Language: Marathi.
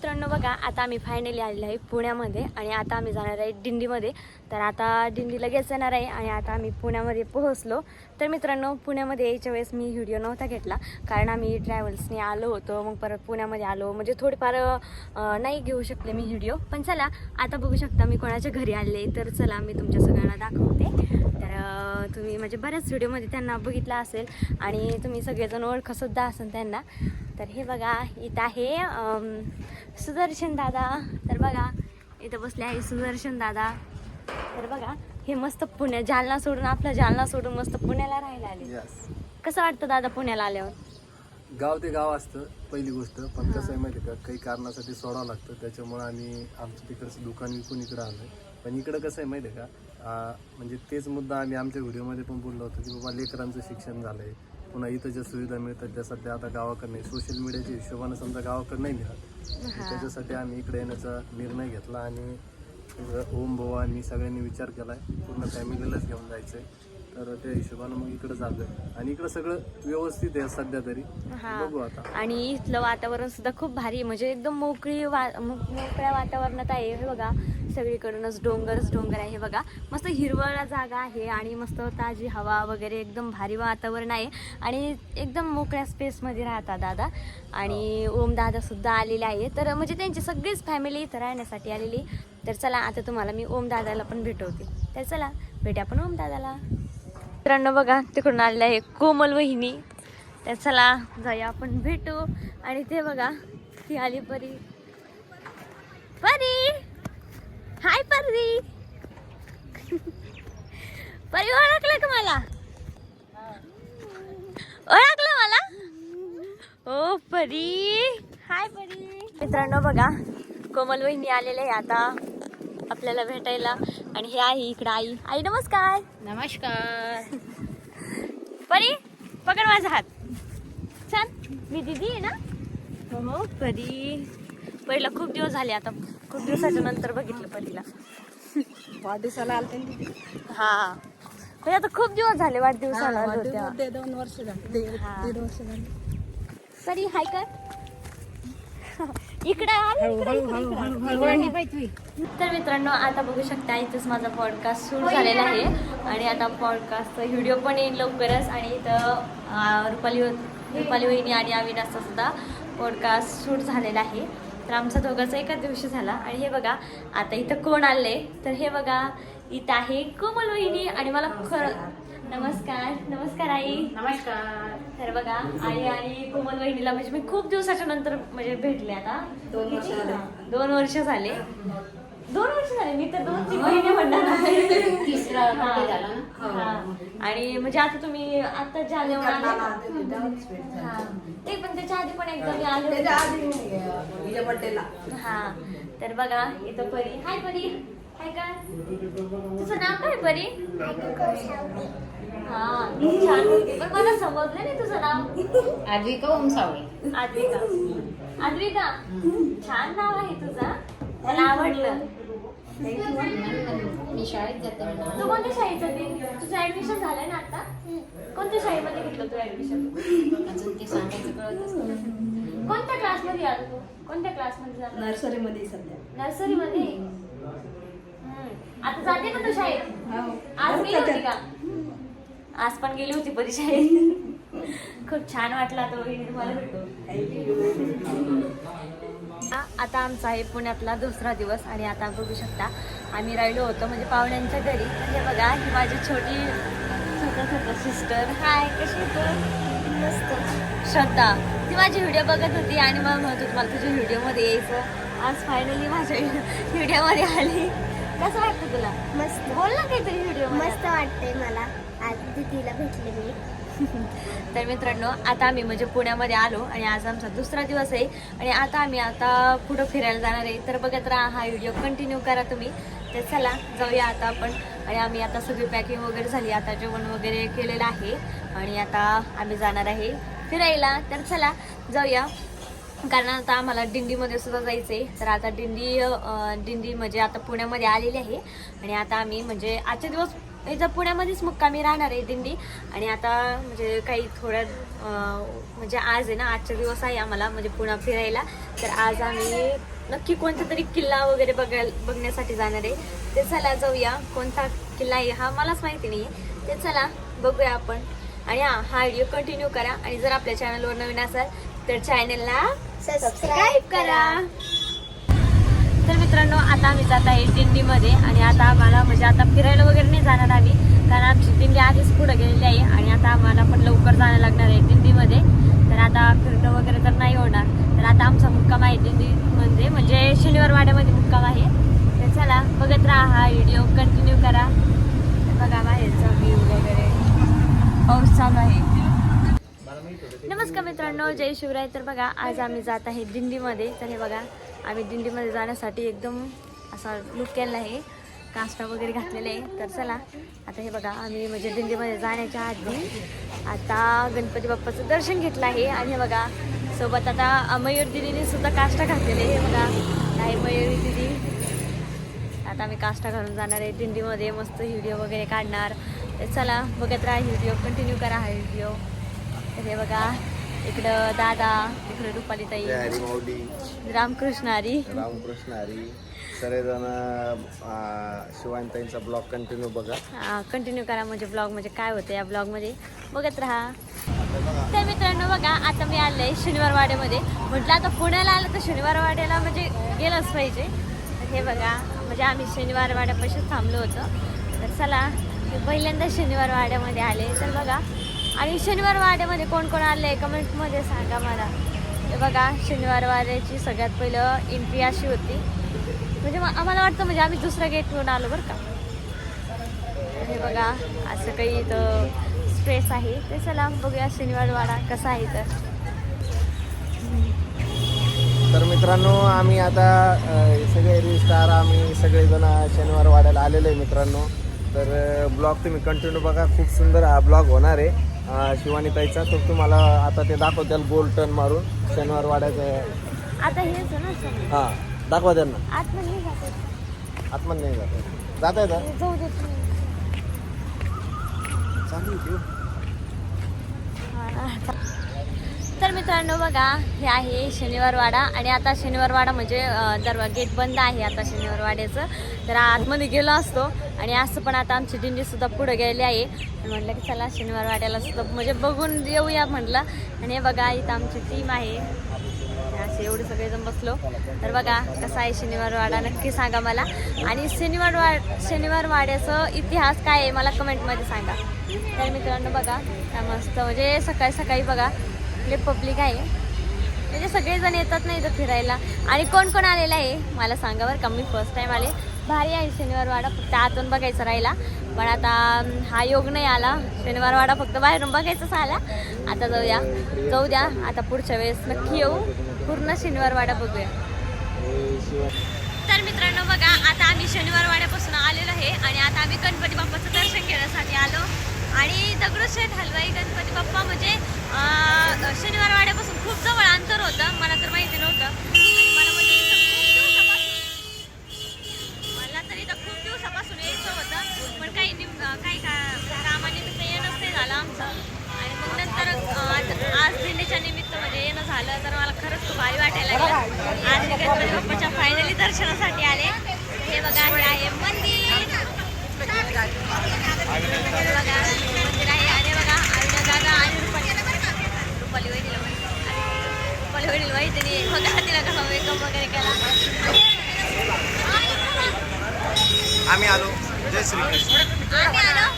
मित्रांनो बघा आता आम्ही फायनली आलेलो आहे पुण्यामध्ये आणि आता आम्ही जाणार आहे दिंडीमध्ये. तर आता दिंडी लगेच येणार आहे आणि आता आम्ही पुण्यामध्ये पोहोचलो. तर मित्रांनो पुण्यामध्ये यायच्या वेळेस मी व्हिडिओ नव्हता घेतला. कारण आम्ही ट्रॅव्हल्सने आलो होतो मग परत पुण्यामध्ये आलो. म्हणजे थोडेफार नाही घेऊ शकले मी व्हिडिओ. पण चला आता बघू शकता मी कोणाच्या घरी आले. तर चला मी तुमच्या सगळ्यांना दाखवते. तर तुम्ही म्हणजे बऱ्याच व्हिडिओमध्ये त्यांना बघितलं असेल. आणि तुम्ही सगळेजण ओळखसुद्धा असेल त्यांना. तर हे बघा इथं आहे सुदर्शन दादा. तर बघा इथं बसले आहे सुदर्शन दादा. तर बघा हे मस्त पुण्या जालना सोडून आपलं जालना सोडून मस्त पुण्याला राहायला आले. कसं वाटतं दादा पुण्याला आल्यावर? गाव ते गाव असतं पहिली गोष्ट. पण कसं आहे माहिती आहे का काही कारणासाठी सोडावं लागतं. त्याच्यामुळे आम्ही आमचं तिकडचं दुकान विकून इकडं आलोय. पण इकडं कसं आहे माहिती आहे का आ, म्हणजे तेच मुद्दा आम्ही आमच्या व्हिडिओमध्ये पण बोललो होतो की बाबा लेकरांचं शिक्षण झालंय. पुन्हा इथं ज्या सुविधा मिळतात त्या सध्या आता गावाकडे नाही सोशल मीडियाच्या हिशोबानं समजा गावाकडे नाही मिळत. त्याच्यासाठी आम्ही इकडे येण्याचा निर्णय घेतला आणि ओम भाऊ आणि मी सगळ्यांनी विचार केलाय. पूर्ण फॅमिलीलाच घेऊन जायचंय. तर त्या हिशोबानं मग इकडे चाललोय आणि इकडं सगळं व्यवस्थित आहे सध्या तरी. बघू आता. आणि इथलं वातावरण सुद्धा खूप भारी आहे. म्हणजे एकदम मोकळी वा मोकळ्या वातावरणात आहे हे बघा. सगळीकडूनच डोंगरच डोंगर आहे बघा. मस्त हिरवळ जागा आहे आणि मस्त ताजी हवा वगैरे एकदम भारी वातावरण आहे. आणि एकदम मोकळ्या स्पेसमध्ये राहतात दादा. आणि ओम दादा सुद्धा आलेले आहे तर म्हणजे त्यांची सगळीच फॅमिली इथं राहण्यासाठी आलेली. तर चला आता तुम्हाला मी ओम दादाला पण भेटवते. तर चला भेटे पण ओम दादाला. मित्रांनो बघा तिकडून आलेलं आहे कोमल वहिनी. तर चला जाऊया आपण भेटू. आणि ते बघा ती आली परी. परी! हाय परी! परी ओळखलं का मला? ओळखलं मला? ओ परी! हाय परी! मित्रांनो बघा कोमल वहिनी आलेले आहे आता आपल्याला भेटायला. आणि हे आहे इकडं आई. आई नमस्कार. नमस्कार. परी पकड माझा हात. छान. मी दिदी आहे ना? हो परी. परीला खूप दिवस झाले आता. खूप दिवसाच्या नंतर बघितलं परीला. वाढदिवसाला आलते हा. म्हणजे आता खूप दिवस झाले वाढदिवसाला आलो दोन वर्ष झाले. दीड वर्ष झाले. परी हाय कर. इकडे. तर मित्रांनो आता बघू शकता इथंच माझा पॉडकास्ट सुरू झालेला आहे. आणि आता पॉडकास्टचा व्हिडिओ पण येईल लवकरच. आणि इथं रुपाली रुपाली वहिनी आणि अविनाशचा सुद्धा पॉडकास्ट शूट झालेला आहे. तर आमचा दोघांचा एकाच दिवशी झाला. आणि हे बघा आता इथं कोण आले तर हे बघा इथं आहे कोमल वहिनी आणि मला खरं नमस्कार नमस्कार आई. नमस्कार. तर बघा आई आणि कोमल वहिनीला म्हणजे मी खूप दिवसाच्या नंतर म्हणजे भेटले आता. दोन वर्ष झाले. दोन वर्ष झाले. दोन वर्ष झाले? मी तर दोन तीन महिने म्हणणार झाला. आणि म्हणजे आता तुम्ही आता जानेवारी आले. ते पण त्याच्या आधी पण एकदा मी आले हा. तर बघा इथं परी. हाय परी. हाय का? तुझं नाव काय परी? हा छान पण मला समजलं नाही तुझं नाव. आद्विका ओम सावळे आद्विका. आद्विका छान नाव आहे तुझं. मला आवडलं. मी शाळेत जाते तू कोणत्या शाळेत जाते? तुझं ऍडमिशन झालंय ना आता? कोणत्या शाळेमध्ये घेतलं तू ऍडमिशन अजून ते सांगायचं कळतच नाही. कोणत्या क्लासमध्ये आला तू? कोणत्या क्लासमध्ये झाला? नर्सरीमध्ये सध्या. नर्सरीमध्ये. आता जाते का तू शाळेत? आज गेली होती का? आज पण गेली होती परीक्षेत खूप छान वाटला तो तुम्हाला आता आमचा आहे पुण्यातला दुसरा दिवस आणि आता बघू शकता आम्ही राहिलो होतो म्हणजे पाहुण्यांच्या घरी. म्हणजे बघा ही माझी छोटी छोटं छोटं सिस्टर हाय कशी आहे मस्त. श्रद्धा. ती माझी व्हिडिओ बघत होती आणि मग म्हणत होती मला तुझ्या व्हिडिओमध्ये यायचं. आज फायनली माझ्या व्हिडिओमध्ये आली. कसं वाटतं तुला? मस्त. बोल ना काहीतरी व्हिडिओ मस्त वाटते मला. आज दीदीला भेटले मी. तर मित्रांनो आता आम्ही म्हणजे पुण्यामध्ये आलो आणि आज आमचा दुसरा दिवस आहे. आणि आता आम्ही आता पुढं फिरायला जाणार आहे. तर बघत राहा हा व्हिडिओ कंटिन्यू करा तुम्ही. तर चला जाऊया आता आपण. आणि आम्ही आता सगळी पॅकिंग वगैरे झाली. आता जेवण वगैरे केलेलं आहे. आणि आता आम्ही जाणार आहे फिरायला. तर चला जाऊया. कारण आता आम्हाला दिंडीमध्ये सुद्धा जायचं आहे तर आता दिंडी दिंडी म्हणजे आता पुण्यामध्ये आलेली आहे. आणि आता आम्ही म्हणजे आजचे दिवस इथं पुण्यामध्येच मुक्कामी राहणार आहे दिंडी. आणि आता म्हणजे काही थोड्या म्हणजे आज आहे ना आजचा दिवस आहे आम्हाला म्हणजे पुणा फिरायला. तर आज आम्ही नक्की कोणता तरी किल्ला वगैरे बघायला बघण्यासाठी जाणार आहे. ते चला जाऊया. कोणता किल्ला आहे हा मलाच माहिती नाही आहे ते चला बघूया आपण. आणि हा हा व्हिडिओ कंटिन्यू करा. आणि जर आपल्या चॅनलवर नवीन असाल तर चॅनलला सबस्क्राईब करा. तर मित्रांनो आता आम्ही जात आहे दिंडीमध्ये आणि आता आम्हाला म्हणजे आता फिरायला वगैरे नाही जाणार आम्ही कारण आमची दिंडी आधीच पुढे गेलेली आहे आणि आता आम्हाला पण लवकर जाणं लागणार आहे दिंडीमध्ये. तर आता फिरणं वगैरे तर नाही होणार. तर आता आमचा मुक्काम आहे दिंडीमध्ये म्हणजे शनिवार वाड्यामध्ये मुक्काम आहे. तर चला बघत राहा हा व्हिडिओ कंटिन्यू करा. बघा बाहेरचा व्ह्यू वगैरे. पाऊस चालू आहे. नमस्कार मित्रांनो जय शिवराय. तर बघा आज आम्ही जात आहे दिंडीमध्ये. तर हे बघा आम्ही दिंडीमध्ये जाण्यासाठी एकदम असा लुक केलेला आहे. काष्टा वगैरे घातलेले आहे. तर चला आता हे बघा आम्ही म्हणजे दिंडीमध्ये जाण्याच्या आधी आता गणपती बाप्पाचं दर्शन घेतलं आहे. आणि हे बघा सोबत आता मयूर दिदीने सुद्धा काष्टा घातलेले आहे. हे बघा आहे मयूरी दिदी. आता आम्ही काष्टा घालून जाणार आहे दिंडीमध्ये. मस्त व्हिडिओ वगैरे काढणार. चला बघत राहा व्हिडिओ कंटिन्यू करा हा व्हिडिओ हे बघा इकडं दादा इकडं रुपाली ताई जय हरी माऊली. रामकृष्ण हरी. रामकृष्ण हरी. सगळेजण शिवांताईंचा ब्लॉग कंटिन्यू बघा. कंटिन्यू करा म्हणजे ब्लॉग म्हणजे काय होतं या ब्लॉगमध्ये बघत राहा. तर मित्रांनो बघा आता मी आले आहे शनिवार वाड्यामध्ये. म्हटलं आता पुण्याला आलं तर शनिवार वाड्याला म्हणजे गेलंच पाहिजे. हे बघा म्हणजे आम्ही शनिवार वाड्यापाशीच थांबलो होतो. तर चला मी पहिल्यांदा शनिवार वाड्यामध्ये आले. तर बघा आणि शनिवार वाड्यामध्ये कोण कोण आले कमेंटमध्ये सांगा मला. हे बघा शनिवार वाड्याची सगळ्यात पहिलं एंट्री अशी होती. म्हणजे आम्हाला वाटतं म्हणजे आम्ही दुसऱ्या गेटवरून आलो बरं का. हे बघा असं काही इथं स्ट्रेस आहे. ते चला बघूया शनिवार वाडा कसा आहे तर तर मित्रांनो आम्ही आता सगळे रिस्टार आम्ही सगळेजण शनिवार वाड्याला आलेलो आहे मित्रांनो. तर ब्लॉग तुम्ही कंटिन्यू बघा. खूप सुंदर हा ब्लॉग होणार आहे. शिवानीताईचा. तर तुम्हाला आता ते दाखवत्याल गोल टर्न मारून. शनिवार वाड्याचं आता हेच आहे ना सगळं. हां दाखवा त्यांना. आतमध्ये नाही जात आतमध्ये नाही जात जात आहे का जाऊ देत नाही. चालू आहे हा. तर मित्रांनो बघा हे आहे शनिवार वाडा आणि आता शनिवार वाडा म्हणजे दरवा गेट बंद आहे आता शनिवार वाड्याचं तर आतमध्ये गेलो असतो आणि असं पण आता आमची दिंडी सुद्धा पुढे गेली आहे. म्हटलं की चला शनिवार वाड्याला सुद्धा म्हणजे बघून येऊया म्हटलं आणि हे बघा इथं आमची टीम आहे. असे एवढे सगळेजण बसलो. तर बघा कसा आहे शनिवार वाडा नक्की सांगा मला. आणि शनिवार वाड शनिवार वाड्याचं इतिहास काय आहे मला कमेंटमध्ये सांगा. तर मित्रांनो बघा मस्त म्हणजे सकाळी सकाळी बघा आपले पब्लिक आहे. म्हणजे सगळेजण येतात ना इथं फिरायला. आणि कोण कोण आलेलं आहे? मला सांगा बरं का मी फर्स्ट टाईम आले. भारी आहे शनिवार वाडा फक्त आतून बघायचं राहिला. पण आता हा योग नाही आला. शनिवार वाडा फक्त बाहेरून बघायचाच आला आता जाऊया. जाऊ द्या आता पुढच्या वेळेस नक्की येऊ. पूर्ण शनिवार वाडा बघूया. तर मित्रांनो बघा आता आम्ही शनिवार वाड्यापासून आलेलो आहे. आणि आता आम्ही गणपती बाप्पाचं दर्शन घेण्यासाठी आलो. आणि दगडूशेठ हलवाई गणपती बाप्पा म्हणजे शनिवार वाड्यापासून खूप जवळ अंतर होतं. मला तर माहिती नव्हतं. मला म्हणजे दिवसापासून मला तर इथं खूप दिवसापासून यायचं होतं. पण काही निम काही का कामानिमित्त येणंच नाही झालं आमचं. आणि मग नंतर आज आज दिंडीच्या निमित्त म्हणजे येणं झालं. तर मला खरंच खूप भारी वाटायला लागलं. आज मी गणपती बाप्पाच्या फायनली दर्शनासाठी आले. हे बघा हे आहे मंदिर. बघा मंदिर आहे आणि बघा आणि दादा आणि रुपाली रुपाली वहिनीला माहिती. रुपाली माहिती नाही बघा तिला कसा मेकअप वगैरे केला आम्ही आलो जय श्री कृष्ण आम्ही आलो